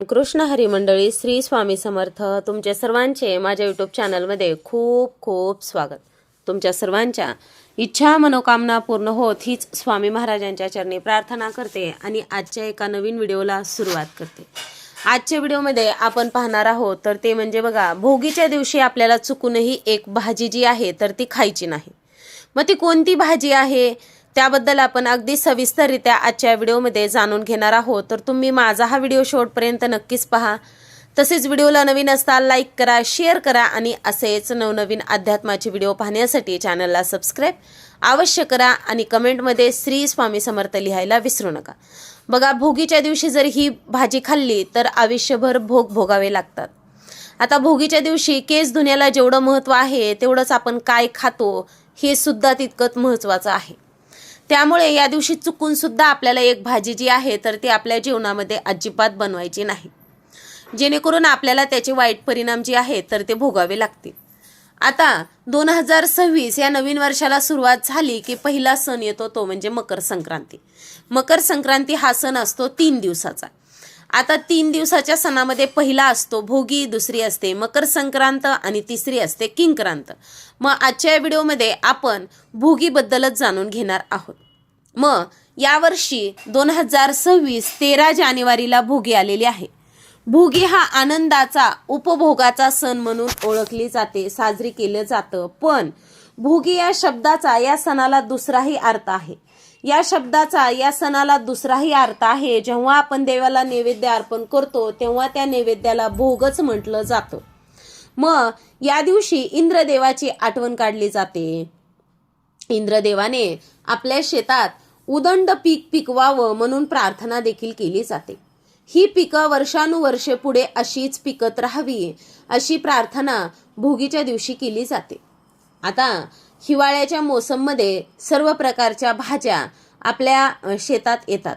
कृष्ण हरी मंडळी श्री स्वामी समर्थ तुमच्या सर्वांचे माझ्या यूट्यूब चॅनलमध्ये खूप खूप स्वागत. तुमच्या सर्वांच्या इच्छा मनोकामना पूर्ण होत हीच स्वामी महाराजांच्या चरणी प्रार्थना करते आणि आजच्या एका नवीन व्हिडिओला सुरुवात करते. आजच्या व्हिडिओमध्ये आपण पाहणार आहोत तर ते म्हणजे बघा भोगीच्या दिवशी आपल्याला चुकूनही एक भाजी जी आहे तर ती खायची नाही. मग ती कोणती भाजी आहे? त्याबद्दल आपण अगदी सविस्तररित्या आजच्या व्हिडिओमध्ये जाणून घेणार आहोत. तर तुम्ही माझा हा व्हिडिओ शेवटपर्यंत नक्कीच पहा. तसेच व्हिडिओला नवीन असता लाईक करा शेअर करा आणि असेच नवनवीन अध्यात्माचे व्हिडिओ पाहण्यासाठी चॅनलला सबस्क्राईब अवश्य करा आणि कमेंटमध्ये श्री स्वामी समर्थ लिहायला विसरू नका. बघा भोगीच्या दिवशी जर ही भाजी खाल्ली तर आयुष्यभर भोग भोगावे लागतात. आता भोगीच्या दिवशी केस धुण्याला जेवढं महत्त्व आहे तेवढंच आपण काय खातो हे सुद्धा तितकंच महत्त्वाचं आहे. त्यामुळे या दिवशी चुकून सुद्धा आपल्याला एक भाजी जी आहे तर ती आपल्या जीवनामध्ये अजिबात बनवायची नाही. जेणेकरून आपल्याला त्याचे वाईट परिणाम जे आहेत तर ते भोगावे लागतील. आता दोन हजार सव्वीस या नवीन वर्षाला सुरुवात झाली की पहिला सण येतो तो म्हणजे मकर संक्रांती. मकर संक्रांती हा सण असतो तीन दिवसाचा. आता तीन दिवसाच्या सणामध्ये पहिला असतो भोगी दुसरी असते मकर संक्रांत आणि तिसरी असते किंक्रांत. मग आजच्या या व्हिडिओमध्ये आपण भोगीबद्दलच जाणून घेणार आहोत. मग यावर्षी दोन हजार सव्वीस तेरा जानेवारीला भोगी आलेली आहे. भोगी हा आनंदाचा उपभोगाचा सण म्हणून ओळखली जाते साजरी केलं जातं. पण भोगी या शब्दाचा या सणाला दुसराही अर्थ आहे. या शब्दाचा या सणाला दुसराही अर्थ आहे. जेव्हा आपण देवाला नैवेद्य अर्पण करतो तेव्हा त्या नैवेद्याला भोगच म्हटलं जातं. मग या दिवशी इंद्रदेवाची आठवण काढली जाते. इंद्रदेवाने आपल्या शेतात उदंड पीक पिकवावं म्हणून प्रार्थना देखील केली जाते. ही पिकं वर्षानुवर्षे पुढे अशीच पिकत राहावी अशी प्रार्थना भोगीच्या दिवशी केली जाते. आता हिवाळ्याच्या मोसममध्ये सर्व प्रकारच्या भाज्या आपल्या शेतात येतात.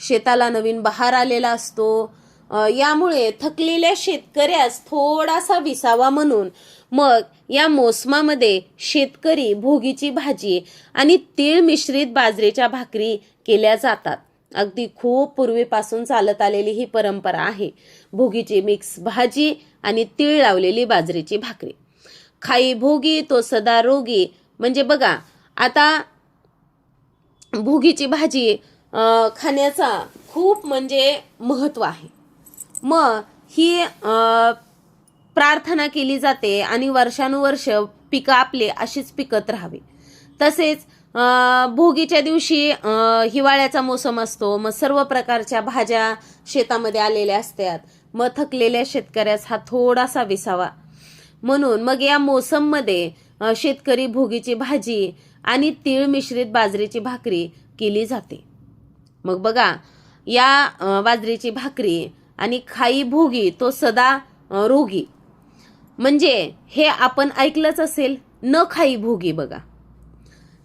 शेताला नवीन बहार आलेला असतो यामुळे थकलेल्या शेतकऱ्यास थोडासा विसावा म्हणून मग या मोसमामध्ये शेतकरी भोगीची भाजी आणि तीळ मिश्रित बाजरीच्या भाकरी केल्या जातात. अगदी खूप पूर्वीपासून चालत आलेली ही परंपरा आहे. भोगीची मिक्स भाजी आणि तीळ लावलेली बाजरीची भाकरी. खाई भोगी तो सदा रोगी. म्हणजे बघा आता भोगीची भाजी खाण्याचा खूप म्हणजे महत्त्व आहे. मग ही प्रार्थना केली जाते आणि वर्षानुवर्ष पिकं आपले अशीच पिकत राहावी. तसेच भोगीच्या दिवशी हिवाळ्याचा मोसम असतो. मग सर्व प्रकारच्या भाज्या शेतामध्ये आलेल्या असतात. मग थकलेल्या शेतकऱ्यास हा थोडासा विसावा. म्हणून मग या मोसममध्ये शेतकरी भोगीची भाजी आणि तीळ मिश्रित बाजरीची भाकरी केली जाते. मग बघा या बाजरीची भाकरी आणि खाई भोगी तो सदा रोगी. म्हणजे हे आपण ऐकलंच असेल न खाई भोगी बघा.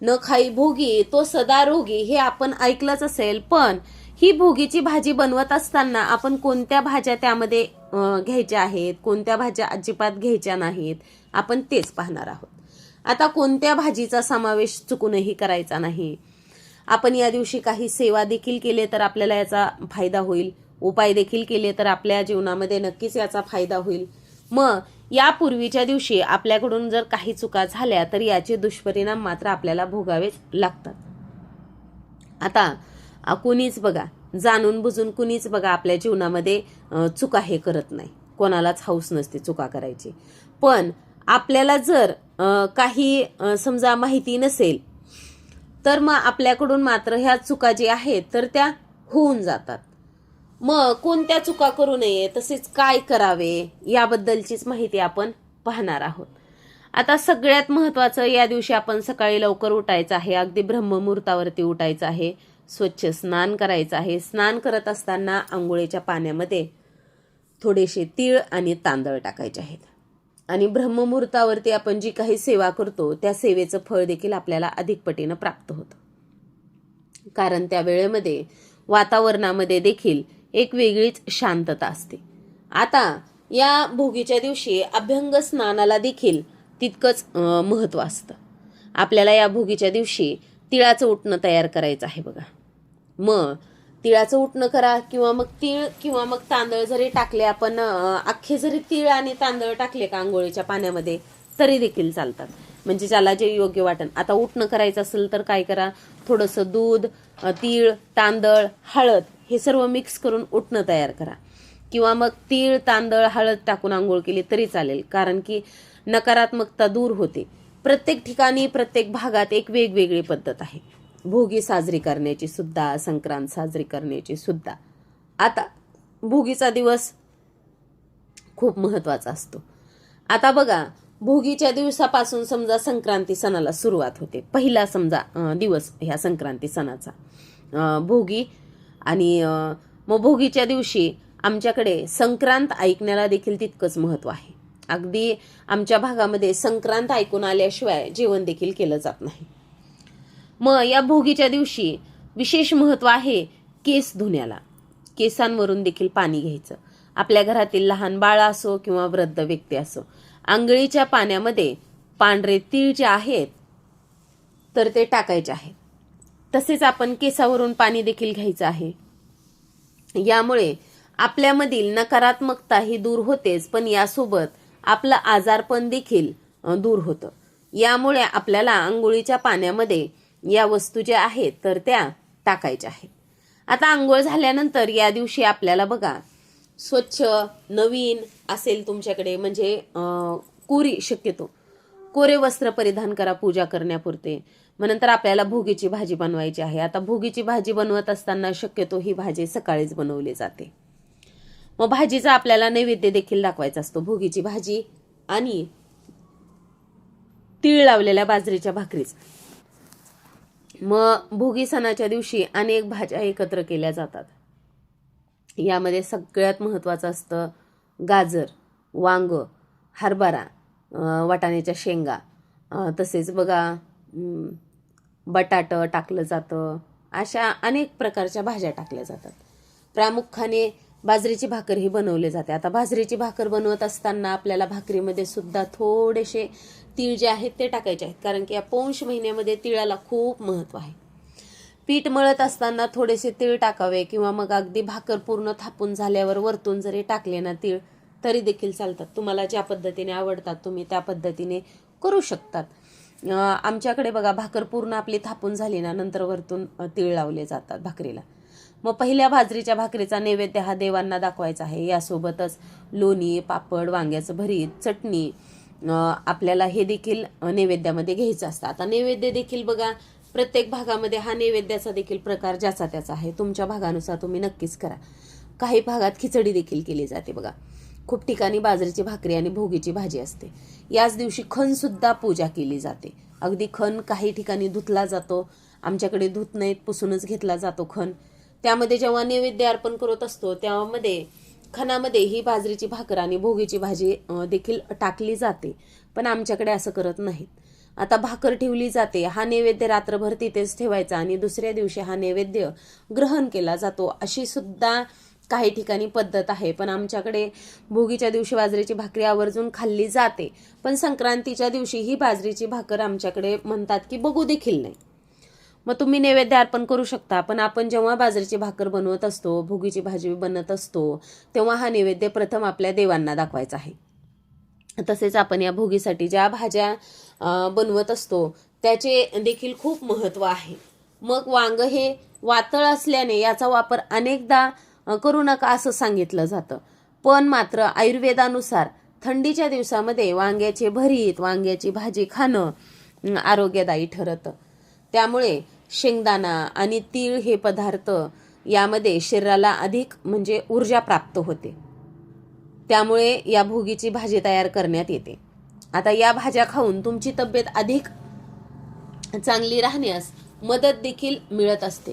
न खाई भोगी तो सदा रोगी हे आपण ऐकलंच असेल पण ही भोगीची भाजी बनवत असताना आपण कोणत्या भाज्या त्यामध्ये घ्यायच्या आहेत कोणत्या भाज्या अजिबात घ्यायच्या नाहीत आपण तेच पाहणार आहोत. आता कोणत्या भाजीचा समावेश चुकूनही करायचा नाही? आपण या दिवशी काही सेवा देखील केले तर आपल्याला याचा फायदा होईल. उपाय देखील केले तर आपल्या जीवनामध्ये नक्कीच याचा फायदा होईल. मग यापूर्वीच्या दिवशी आपल्याकडून जर काही चुका झाल्या तर याचे दुष्परिणाम मात्र आपल्याला भोगावेच लागतात. आता कुणीच बघा जाणून बुजून कुणीच बघा आपल्या जीवनामध्ये चुका हे करत नाही. कोणालाच हौस नसते चुका करायची. पण आपल्याला जर काही समजा माहिती नसेल तर मग आपल्याकडून मात्र ह्या चुका ज्या आहेत तर त्या होऊन जातात. मग कोणत्या चुका करू नये तसेच काय करावे याबद्दलचीच माहिती आपण पाहणार आहोत. आता सगळ्यात महत्त्वाचं या दिवशी आपण सकाळी लवकर उठायचं आहे. अगदी ब्रह्ममुहूर्तावरती उठायचं आहे. स्वच्छ स्नान करायचं आहे. स्नान करत असताना आंघोळीच्या पाण्यामध्ये थोडेसे तीळ आणि तांदळ टाकायचे आहेत. आणि ब्रह्ममुहूर्तावरती आपण जी काही सेवा करतो त्या सेवेचं फळ देखील आपल्याला अधिक पटीनं प्राप्त होतं. कारण त्या वेळेमध्ये वातावरणामध्ये देखील एक वेगळीच शांतता असते. आता या भोगीच्या दिवशी अभ्यंग स्नानाला देखील तितकंच महत्त्व असतं. आपल्याला या भोगीच्या दिवशी तिळाचं उठणं तयार करायचं आहे बघा. मग तिळाचं उठणं करा किंवा मग तीळ किंवा मग तांदळ जरी टाकले आपण अख्खे जरी तीळ आणि तांदळ टाकले का आंघोळीच्या पाण्यामध्ये तरी देखील चालतात. म्हणजे ज्याला जे योग्य वाटण. आता उठणं करायचं असेल तर काय करा? थोडंसं दूध तीळ तांदळ हळद हे सर्व मिक्स करून उठणं तयार करा. किंवा मग तीळ तांदळ हळद टाकून आंघोळ केली तरी चालेल कारण की नकारात्मकता दूर होते. प्रत्येक ठिकाणी प्रत्येक भागात एक वेगवेगळी पद्धत आहे. भोगी साजरी करण्याची सुद्धा संक्रांत साजरी करण्याची सुद्धा. आता भोगीचा दिवस खूप महत्त्वाचा असतो. आता बघा भोगीच्या दिवसापासून समजा संक्रांती सणाला सुरुवात होते. पहिला समजा दिवस ह्या संक्रांती सणाचा. भोगी आणि मग भोगीच्या दिवशी आमच्याकडे संक्रांत ऐकण्याला देखील तितकंच महत्त्व आहे. अगदी आमच्या भागामध्ये संक्रांत ऐकून आल्याशिवाय जेवण देखील केलं जात नाही. मग या भोगीच्या दिवशी विशेष महत्त्व आहे केस धुण्याला. केसांवरून देखील पाणी घ्यायचं. आपल्या घरातील लहान बाळ असो किंवा वृद्ध व्यक्ती असो आंघोळीच्या पाण्यामध्ये पांढरे तीळ जे आहेत तर ते टाकायचे आहेत. तसेच आपण केसावरून पाणी देखील घ्यायचं आहे. यामुळे आपल्यामधील नकारात्मकता ही दूर होतेच पण यासोबत आपलं आजारपण देखील दूर होतं. यामुळे आपल्याला आंघोळीच्या पाण्यामध्ये या वस्तू ज्या आहेत तर त्या टाकायच्या आहेत. आता आंघोळ झाल्यानंतर या दिवशी आपल्याला बघा स्वच्छ नवीन असेल तुमच्याकडे म्हणजे कोरी शक्यतो. कोरे वस्त्र परिधान करा पूजा करण्यापुरते. मग नंतर आपल्याला भोगीची भाजी बनवायची आहे. आता भोगीची भाजी बनवत असताना शक्यतो ही भाजी सकाळीच बनवली जाते. मग भाजीचा आपल्याला नैवेद्य देखील दाखवायचा असतो. भोगीची भाजी आणि तीळ लावलेल्या बाजरीच्या भाकरीचा. मग भोगी सणाच्या दिवशी अनेक भाज्या एकत्र केल्या जातात. यामध्ये सगळ्यात महत्त्वाचं असतं गाजर वांग हरभरा वाटाण्याच्या शेंगा. तसेच बघा बटाटं टाकलं जातं. अशा अनेक प्रकारच्या भाज्या टाकल्या जातात. प्रामुख्याने बाजरीची भाकर ही बनवली जाते. आता बाजरीची भाकर बनवत असताना आपल्याला भाकरीमध्ये सुद्धा थोडेसे तीळ जे आहेत ते टाकायचे आहेत. कारण की या पौष महिन्यामध्ये तिळाला खूप महत्त्व आहे. पीठ मळत असताना थोडेसे तीळ टाकावे किंवा मग अगदी भाकर पूर्ण थापून झाल्यावर वरतून जरी टाकले ना तीळ तरी देखील चालतात. तुम्हाला ज्या पद्धतीने आवडतात तुम्ही त्या पद्धतीने करू शकतात. आमच्याकडे बघा भाकर पूर्ण आपली थापून झाली ना नंतर वरतून तीळ लावले जातात भाकरीला. मग पहिल्या बाजरीच्या भाकरीचा नैवेद्य हा देवांना दाखवायचा आहे. यासोबतच लोणी पापड वांग्याचं भरीत चटणी आपल्याला हे देखील नैवेद्यामध्ये घ्यायचं असतं. आता नैवेद्य देखील बघा प्रत्येक भागामध्ये हा नैवेद्याचा देखील प्रकार ज्याचा त्याचा आहे. तुमच्या भागानुसार तुम्ही नक्कीच करा. काही भागात खिचडी देखील केली जाते बघा. खूप ठिकाणी बाजरीची भाकरी आणि भोगीची भाजी असते. याच दिवशी खणसुद्धा पूजा केली जाते. अगदी खण काही ठिकाणी धुतला जातो. आमच्याकडे धुत नाहीत पुसूनच घेतला जातो खण त्यामध्ये जेव्हा नैवेद्य अर्पण करत असतो त्यामध्ये खणामध्ये ही बाजरीची भाकर आणि भोगीची भाजी देखील टाकली जाते. पण आमच्याकडे असं करत नाहीत. आता भाकर ठेवली जाते. हा नैवेद्य रात्रभर तिथेच ठेवायचा आणि दुसऱ्या दिवशी हा नैवेद्य ग्रहण केला जातो. अशी सुद्धा काही ठिकाणी पद्धत आहे. पण आमच्याकडे भोगीच्या दिवशी बाजरीची भाकरी आवर्जून खाल्ली जाते. पण संक्रांतीच्या दिवशी ही बाजरीची भाकर आमच्याकडे म्हणतात की बघू देखील नाही. मग तुम्ही नैवेद्य अर्पण करू शकता. पण आपण जेव्हा बाजरीची भाकर बनवत असतो भोगीची भाजी बनत असतो तेव्हा हा नैवेद्य प्रथम आपल्या देवांना दाखवायचा आहे. तसेच आपण या भोगीसाठी ज्या भाज्या बनवत असतो त्याचे देखील खूप महत्त्व आहे. मग वांग हे वातळ असल्याने याचा वापर अनेकदा करू नका असं सांगितलं जातं. पण मात्र आयुर्वेदानुसार थंडीच्या दिवसामध्ये वांग्याचे भरीत वांग्याची भाजी खाणं आरोग्यदायी ठरतं. त्यामुळे शेंगदाणा आणि तीळ हे पदार्थ यामध्ये शरीराला अधिक म्हणजे ऊर्जा प्राप्त होते. त्यामुळे या भोगीची भाजी तयार करण्यात येते. आता या भाज्या खाऊन तुमची तब्येत अधिक चांगली राहण्यास मदत देखील मिळत असते.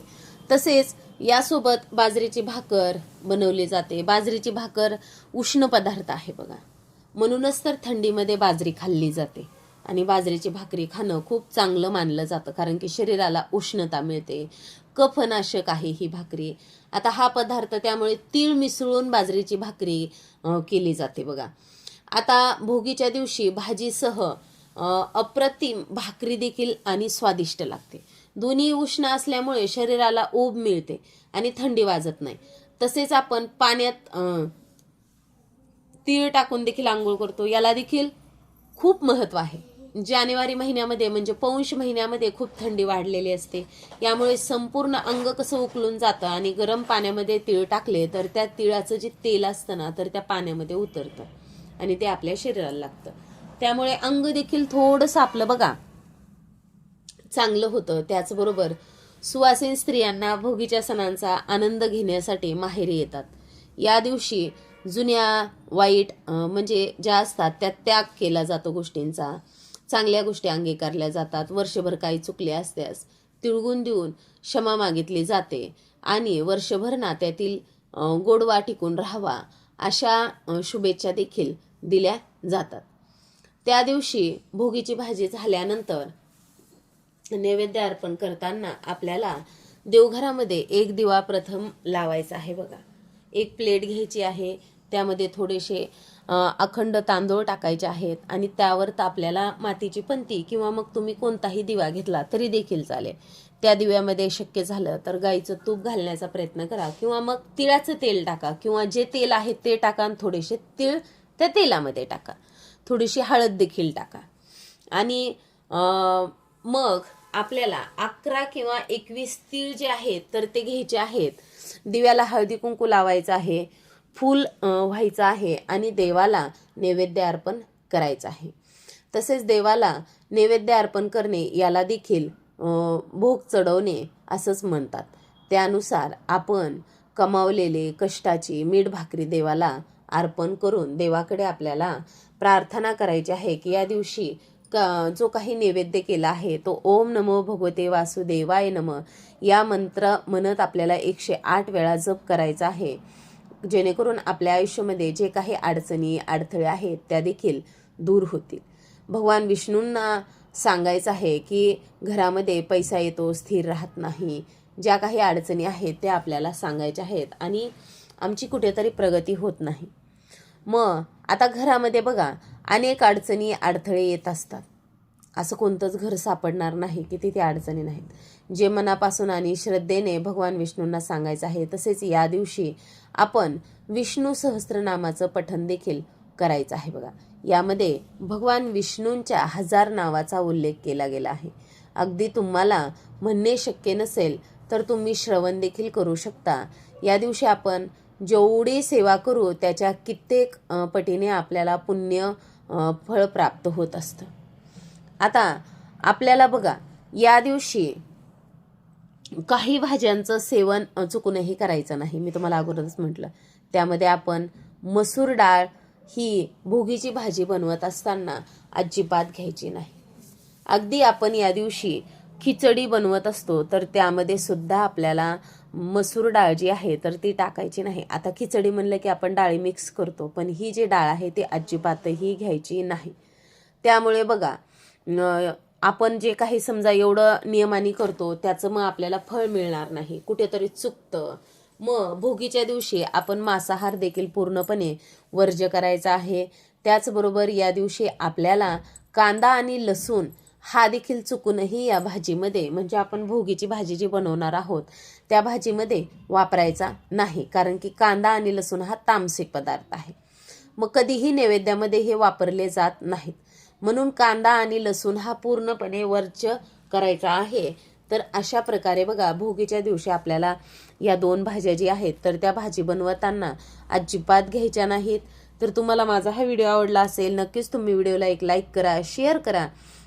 तसेच यासोबत बाजरीची भाकर बनवली जाते. बाजरीची भाकर उष्ण पदार्थ आहे बघा. म्हणूनच तर थंडीमध्ये बाजरी खाल्ली जाते. आणि बाजरीची भाकरी खाणं खूप चांगलं मानलं जातं कारण की शरीराला उष्णता मिळते. कफनाशक आहे ही भाकरी. आता हा पदार्थ त्यामुळे तीळ मिसळून बाजरीची भाकरी केली जाते बघा. आता भोगीच्या दिवशी भाजीसह अप्रतिम भाकरी देखील आणि स्वादिष्ट लागते. दोन्ही उष्ण असल्यामुळे शरीराला ऊब मिळते आणि थंडी वाजत नाही. तसेच आपण पाण्यात तीळ टाकून देखील आंघोळ करतो. याला देखील खूप महत्त्व आहे. जानेवारी महिन्यामध्ये म्हणजे पौष महिन्यामध्ये खूप थंडी वाढलेली असते. यामुळे संपूर्ण अंग कसं उकळून जातं आणि गरम पाण्यामध्ये तीळ टाकले तर त्या तिळाचं जे तेल असतं ना तर त्या पाण्यामध्ये उतरतं आणि ते आपल्या शरीराला लागतं. त्यामुळे अंग देखील थोडंसं आपलं बघा चांगलं होतं. त्याचबरोबर सुवासीन स्त्रियांना भोगीच्या सणांचा आनंद घेण्यासाठी माहेरी येतात. या दिवशी जुन्या वाईट म्हणजे ज्या असतात त्या त्याग केला जातो गोष्टींचा. चांगल्या गोष्टी अंगीकारल्या जातात. वर्षभर काही चुकले असल्यास तिळगून देऊन क्षमा मागितली जाते आणि वर्षभर नात्यातील गोडवा टिकून राहावा अशा शुभेच्छा देखील दिल्या जातात. त्या दिवशी भोगीची भाजी झाल्यानंतर नैवेद्य अर्पण करताना आपल्याला देवघरामध्ये एक दिवा प्रथम लावायचा आहे बघा. एक प्लेट घ्यायची आहे त्यामध्ये थोडेसे अखंड तांदूळ टाकायचे आहेत आणि त्यावर तर आपल्याला मातीची पंती किंवा मग तुम्ही कोणताही दिवा घेतला तरी देखील चालेल. त्या दिव्यामध्ये शक्य झालं तर गाईचं तूप घालण्याचा प्रयत्न करा किंवा मग तिळाचं तेल टाका किंवा जे तेल आहे ते टाका आणि थोडेसे तिळ त्या तेलामध्ये टाका. थोडीशी हळद देखील टाका. आणि मग आपल्याला अकरा किंवा एकवीस तीळ जे आहेत तर ते घ्यायचे आहेत. दिव्याला हळदी कुंकू लावायचं आहे फूल व्हायचं आहे आणि देवाला नैवेद्य अर्पण करायचं आहे. तसेच देवाला नैवेद्य अर्पण करणे याला देखील भोग चढवणे असंच म्हणतात. त्यानुसार आपण कमावलेले कष्टाची मीठ भाकरी देवाला अर्पण करून देवाकडे आपल्याला प्रार्थना करायची आहे की या दिवशी का जो काही नैवेद्य केला आहे तो ओम नमो भगवते वासुदेवाय नम. या मंत्र म्हणत आपल्याला एकशे आठ वेळा जप करायचा आहे. जेणेकरून आपल्या आयुष्यामध्ये जे काही अडचणी अडथळे आहेत त्या देखील दूर होतील. भगवान विष्णूंना सांगायचं आहे की घरामध्ये पैसा येतो स्थिर राहत नाही. ज्या काही अडचणी आहेत त्या आपल्याला सांगायच्या आहेत आणि आमची कुठेतरी प्रगती होत नाही. मग आता घरामध्ये बघा अनेक अडचणी अडथळे येत असतात. असं कोणतंच घर सापडणार नाही की तिथे अडचणी नाहीत. जे मनापासून आणि श्रद्धेने भगवान विष्णूंना सांगायचं आहे तसेच या दिवशी आपण विष्णू सहस्त्रनामाचं पठण देखील करायचं आहे बघा. यामध्ये भगवान विष्णूंच्या हजार नावाचा उल्लेख केला गेला आहे. अगदी तुम्हाला म्हणणे शक्य नसेल तर तुम्ही श्रवण देखील करू शकता. या दिवशी आपण जेवढी सेवा करू त्याच्या कित्येक पटीने आपल्याला पुण्य फळ प्राप्त होत असतं. आता आपल्याला बघा या दिवशी काही भाज्यांचं सेवन चुकूनही करायचं नाही. मी तुम्हाला अगोदरच म्हटलं. त्यामध्ये आपण मसूर डाळ ही भोगीची भाजी बनवत असताना अजिबात घ्यायची नाही. अगदी आपण या दिवशी खिचडी बनवत असतो तर त्यामध्ये सुद्धा आपल्याला मसूर डाळ जी आहे तर ती टाकायची नाही. आता खिचडी म्हणलं की आपण डाळी मिक्स करतो पण ही जी डाळ आहे ती अजिबातही घ्यायची नाही. त्यामुळे बघा आपण जे काही समजा एवढं नियमाने करतो त्याचं मग आपल्याला फळ मिळणार नाही. कुठेतरी चुकतं. मग भोगीच्या दिवशी आपण मांसाहार देखील पूर्णपणे वर्ज्य करायचा आहे. त्याचबरोबर या दिवशी आपल्याला कांदा आणि लसूण हा देखील चुकूनही या भाजीमध्ये म्हणजे आपण भोगीची भाजी जी बनवणार आहोत त्या भाजीमध्ये वापरायचा नाही. कारण की कांदा आणि लसूण हा तामसिक पदार्थ आहे. मग कधीही नैवेद्यामध्ये हे वापरले जात नाहीत. म्हणून कांदा आणि लसूण हा पूर्णपणे वर्च करायचा आहे. तर अशा प्रकारे बघा भोगीच्या दिवशी आपल्याला या दोन भाज्या जी आहेत तर त्या भाजी बनवताना अजिबात घ्यायच्या नाहीत. तर तुम्हाला माझा हा व्हिडिओ आवडला असेल नक्कीच तुम्ही व्हिडिओला एक लाईक करा शेअर करा.